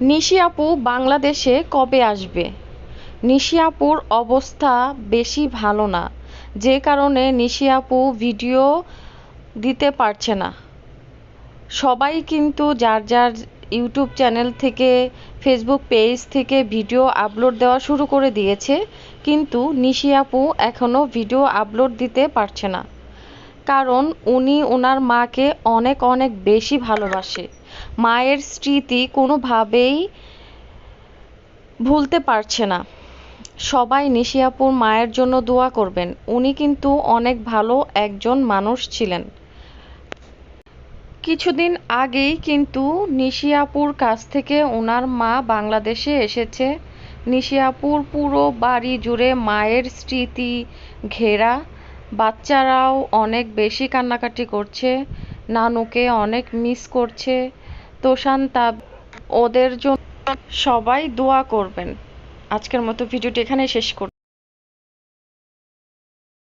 নিশি আপু বাংলাদেশে কবে আসবে? নিশি আপুর অবস্থা বেশি ভালো না। যে কারণে নিশি আপু ভিডিও দিতে পারছে না। সবাই কিন্তু যার যার ইউটিউব চ্যানেল থেকে, ফেসবুক পেজ থেকে ভিডিও আপলোড দেওয়া শুরু করে দিয়েছে, কিন্তু নিশি আপু এখনও ভিডিও আপলোড দিতে পারছে না। কারণ উনি ওনার মাকে অনেক অনেক বেশি ভালোবাসে। মায়ের স্মৃতি কোনোভাবেই ভুলতে পারছে না। সবাই নিশিয়াপুর মায়ের জন্য দোয়া করবেন। উনি কিন্তু অনেক ভালো একজন মানুষ ছিলেন। কিছুদিন আগেই কিন্তু নিশিয়াপুর কাছ থেকে ওনার মা বাংলাদেশে এসেছে। নিশিয়াপুর পুরো বাড়ি জুড়ে মায়ের স্মৃতি ঘেরা। বাচ্চারাও অনেক বেশি কান্নাকাটি করছে, নানুকে অনেক মিস করছে। তোষান তাব ওদের জন্য সবাই দোয়া করবেন। আজকের মতো ভিডিওটি এখানে শেষ কর